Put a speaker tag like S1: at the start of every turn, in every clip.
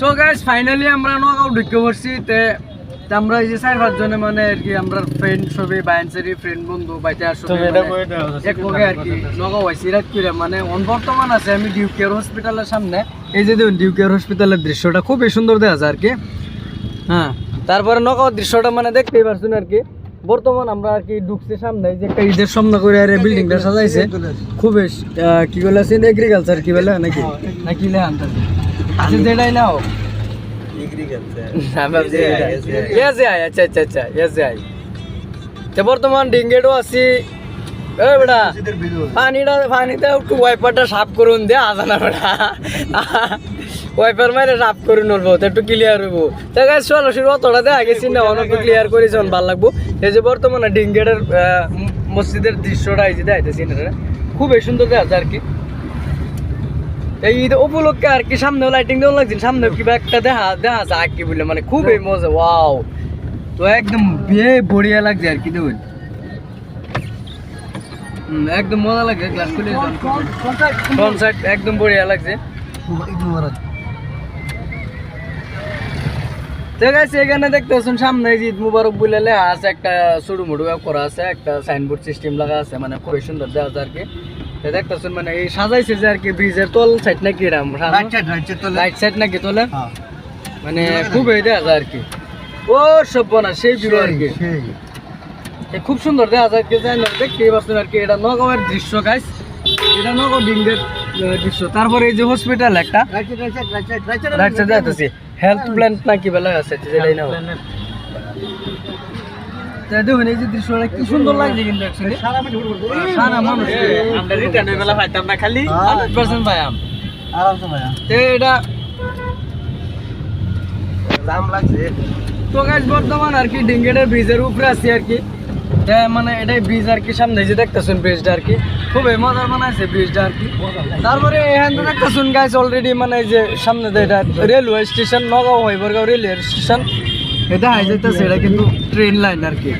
S1: So guys finally আমরা নগাঁও ঢুকে পড়ছি। তে আমরা এই যে চার পাঁচ জনে মানে আর কি আমরা ফ্রেন্ড সবই বাইনসারি ফ্রেন্ড বন্ধু বাইতে আসো এক লগে আর কি নগাঁও আইছি রাত করে মানে অন বর্তমান আছে আমি ডিউ কেয়ার হসপিটালের সামনে। এই যে দেখুন ডিউ কেয়ার হসপিটালের দৃশ্যটা খুবই সুন্দর দেখা যায় আর কি। হ্যাঁ তারপরে নগাঁও দৃশ্যটা মানে দেখতেই পারছেন আর কি। বর্তমান আমরা আর কি ঢুকছি সামনে যে একটা ঈদের সামনে করে আর বিল্ডিংটা সাজাইছে। খুবই কি বলে আছে এগ্রিকালচার কি বলে নাকি? নাকি লেহান আচ্ছা যেটাই নাও। আচ্ছা আচ্ছা আচ্ছা বর্তমান ডিঙ্গেটও আছি। এ বেটা পানিটা পানিতে একটু ওয়াইপারটা সাফ করুন দে বেটা ওয়াইপার মারে সাফ করে নড়বো তো একটু ক্লিয়ার হইব। তো গাছ সরাসরি অতটা দেখা গেছি না অনেক ক্লিয়ার করে যখন ভালো লাগবো। এই যে বর্তমানে ডিঙ্গেটের মসজিদের দৃশ্যটা এই যে দেখাইতেছি না খুবই সুন্দর দেখা যায় আর কি। ঈদ উপলক্ষে আর কি সামনে লাইটিং দেওয়া লাগছে সামনে কিবা একটা দেখা দেখা যায় কি বলে মানে খুবই মজা ওয়াও তো একদম বিয়ে বড়িয়া লাগছে আর কি দেখুন। একদম মজা লাগছে গ্লাস খুলে কনসার্ট একদম বড়িয়া লাগছে। ঠিক আছে এখানে দেখতেছেন সামনে ঈদ মুবারক বলে লেখা আছে একটা ছোট মোটো করা আছে একটা সাইনবোর্ড সিস্টেম লাগা আছে মানে খুবই সুন্দর দেওয়া যায় আর কি। দেখতেছেন মানে এই সাজাইছে যে আর কি ব্রিজের তল সাইড নাকি এরম রাইট সাইড নাকি তোলে? মানে খুবই দেখা যায় আর কি। ও সব না সেই ভিউ আর কি। খুব সুন্দর দেখা যায় না পাচ্ছেন আর কি এটা নগাঁওয়ের দৃশ্য গাইস এটা নগাঁও ডিঙ্গের দৃশ্য। তারপরে এই যে হসপিটাল একটা। রাইট সাইডে যাইতেছি। হেলথ প্ল্যান নাকি বেলা আছে যেটাই না দেখুন এই যে দৃশ্যটা কি সুন্দর লাগছে কিন্তু সারা মানুষ।
S2: আমরা রিটার্ন বেলা পাইতাম না খালি।
S1: হান্ড্রেড পার্সেন্ট পাই আম তো এটা তো গাছ বর্তমান আর কি ডিঙ্গেটের ব্রিজের উপরে আছি আর কি। মানে এটাই ব্রিজ আর কি সামনে যে দেখতেছেন ব্রিজটা আর কি। খুবই মজার বানাইছে ব্রিজটা আর কি। তারপরে এখান থেকে দেখতেছেন গাছ অলরেডি মানে যে সামনে এটা railway station Nagaon Haibargaon railway station এটা হাই যাইতেছে এটা কিন্তু ট্রেন লাইন আর কি।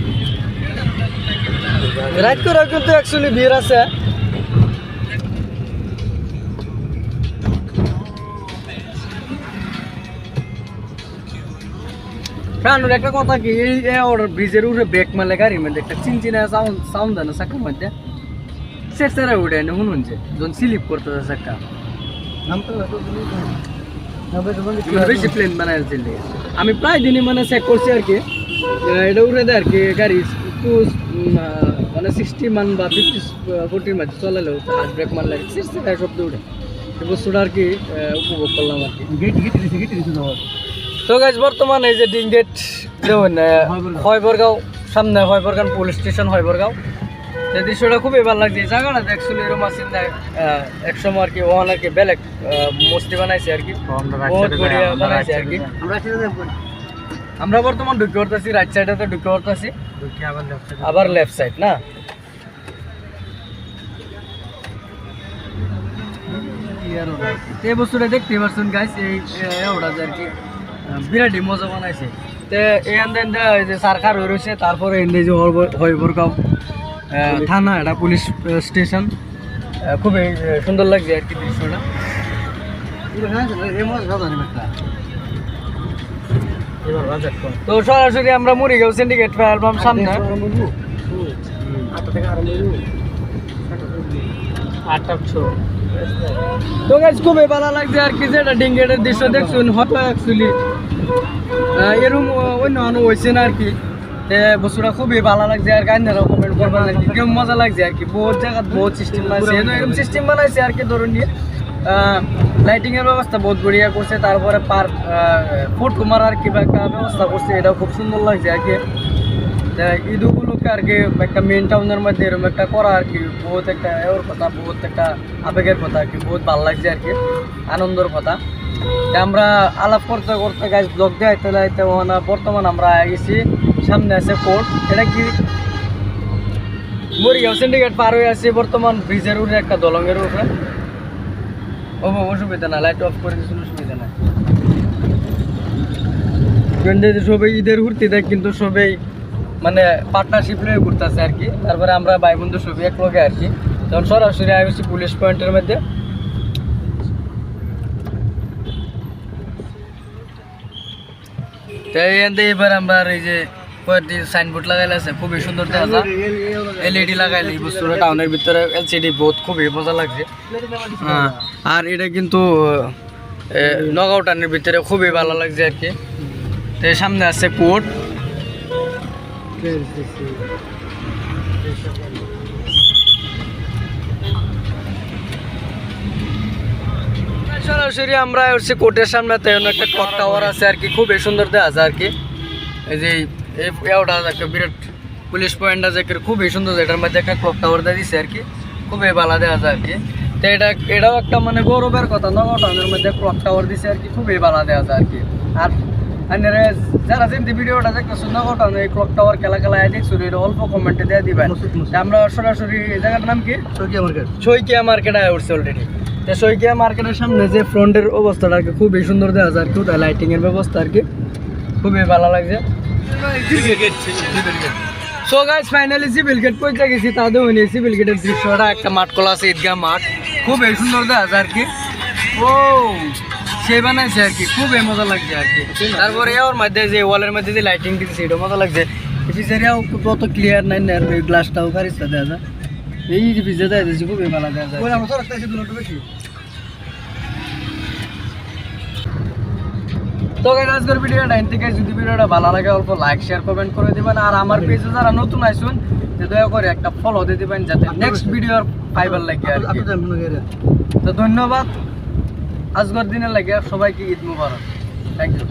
S1: রাইট করে কিন্তু অ্যাকচুয়ালি ভিড় আছে। কারণ একটা কথা কি এই ওর ব্রিজের উপরে ব্রেক মারলে গাড়ির মধ্যে একটা চিনচিনা সাউন্ড সাউন্ড দেয় না চাকার মধ্যে। সেট সেরা উঠে না শুনুন যে যখন স্লিপ করতে যায় চাকা বেশি প্লেন বানায় আমি প্রায় দিনই মানে চেক করছি আর কি। এটা উড়ে দেয় আর কি গাড়ি একটু মানে সিক্সটি মান বা ফিফটি ফোরটির মধ্যে চলালেও হাত ব্রেক মারলে সিক্সটি ফাইভ শব্দ উঠে এই বস্তুটা আর কি উপভোগ করলাম আর কি। তো। গাছ বর্তমানে এই যে ডিঙ্গেট দেখুন হয়বরগাঁও। সামনে হয়বরগাঁও পুলিশ স্টেশন হয়বরগাঁও। এই দৃশ্যটা খুবই ভালো লাগছে। এই জায়গাটা অ্যাকচুয়ালি এরকম আছে এক সময় আর কি ওখানে আর কি বেলেগ মস্তি বানাইছে আর কি। বানাইছে আর কি। আমরা বর্তমান ঢুকে পড়তেছি রাইট সাইডে ঢুকে পড়তেছি আবার লেফট সাইড না? এই বস্তুটা দেখতে পারছেন গাইস এই এই ওটা আর কি বিরাটই মজা বানাইছে। তে এখান দেন যে সরকার হয়ে রয়েছে তারপরে এনে যে হইবরগাঁও থানা, এটা পুলিশ স্টেশন। খুবই সুন্দর লাগছে আর কি দৃশ্যটা। তো সরাসরি আমরা মুড়িগাঁও সিন্ডিকেট অ্যালবাম সামনে। তো খুবই ভালো লাগছে আর কি যেটা ডিঙ্গেটের দৃশ্য দেখছুন হয়তো অ্যাকচুয়ালি এরকম অন্য অন্য হয়েছে না আর কি। বস্তুটা খুবই ভালো লাগছে আর গাইনারা কমেন্ট করবার লাগছে কেমন মজা লাগছে আর কি? বহুত জায়গা বহুত সিস্টেম বানাইছে। এরকম সিস্টেম বানাইছে আর কি ধরুন নিয়ে লাইটিংয়ের ব্যবস্থা বহুত বড়িয়া করছে তারপরে পার্ক ফটো আর কিবা একটা ব্যবস্থা করছে এটাও খুব সুন্দর লাগছে আর কি। তা উপলক্ষে আর কি একটা মেন টাউনের মধ্যে এরকম একটা করা আর কি বহুত একটা এর কথা, বহুত একটা আবেগের কথা আর কি বহুত ভালো লাগছে আর কি আনন্দের কথা। আমরা আলাপ করতে করতে গাছ ব্লগ দেয় তাহলে বর্তমান আমরা গেছি সামনে আছে কোর্ট এটা কি? মরিগাঁও সিন্ডিকেট পার হয়ে আছে। বর্তমান ব্রিজের উপরে, একটা দলংয়ের উপরে। ও অসুবিধা না লাইট অফ করে দিয়েছিল অসুবিধা কিন্তু সবাই ঈদের ঘুরতে দেয়, কিন্তু সবাই মানে পার্টনারশিপ নিয়ে ঘুরতেছে আর কি। তারপরে আমরা ভাই বন্ধু সবই এক লগে আর কি। তখন সরাসরি আসছি পুলিশ পয়েন্টের মধ্যে এবার আমরা এই যে কয়েকটি সাইনবোর্ড লাগাইলে আছে খুবই সুন্দর দেখা এলইডি লাগাইলে এই বস্তুটা টাউনের ভিতরে এলসিডি বহুত খুবই মজা লাগছে। হ্যাঁ, আর এটা কিন্তু নগাঁও টাউনের ভিতরে খুবই ভালো লাগছে আর কি। তো সামনে আছে কোর্ট সরাসরি আমরা হচ্ছে কোর্টের সামনে তো একটা ক্লক টাওয়ার আছে আর কি, খুবই সুন্দর দেখা যায় আর কি। এই যে এওটা একটা বিরাট পুলিশ পয়েন্ট আছে খুবই সুন্দর এটার মধ্যে একটা ক্লক টাওয়ার দিয়ে দিছে আর কি। খুবই ভালো দেখা যায় আর কি। তো এটা, এটাও একটা মানে গৌরবের কথা নগর টাউনের মধ্যে ক্লক টাওয়ার দিছে আর কি, খুবই ভালো দেখা যায় আর কি। আর আপনারা যারা যেমনি ভিডিওটা দেখতেছো নগর টাউনে এই ক্লক টাওয়ার খেলা খেলা দেখছ এটা অল্প কমেন্টে দিয়ে দিবেন। আমরা সরাসরি এই জায়গাটার নাম কি? সৈকিয়া মার্কেট আয় উঠছে অলরেডি তো মার্কেটের সামনে যে ফ্রন্টের অবস্থাটা আর কি খুবই সুন্দর দেখা যায় আর কি লাইটিং এর ব্যবস্থা আর কি খুবই ভালো লাগছে। So guys finally civil gate পৌঁছে গেছি তাদের সিভিল গেটের দৃশ্যটা একটা মাঠ কলা আছে ঈদগাহ মাঠ খুবই সুন্দর দেখা যায় আর কি। ও সে বানাইছে আর কি মজা লাগছে আর কি। তারপরে ওর মধ্যে যে ওয়ালের মধ্যে যে লাইটিং দিচ্ছে এটা মজা লাগছে। পিছারিয়াও কত ক্লিয়ার নাই না ওই গ্লাসটাও ফারিস্তা দেখা যায় এই যে পিছিয়ে দেয় দিয়েছি খুবই ভালো দেখা যায় তো গাইস আজকের ভিডিও নাইন থেকে যদি ভিডিওটা ভালো লাগে অল্প লাইক শেয়ার কমেন্ট করে দিবেন। আর আমার পেজে যারা নতুন আইসুন যে দয়া করে একটা ফলো দিয়ে দিবেন যাতে নেক্সট ভিডিওর লাগে আর তো ধন্যবাদ। আজকের দিনের লাগে সবাইকে ঈদ মুবারক। Thank you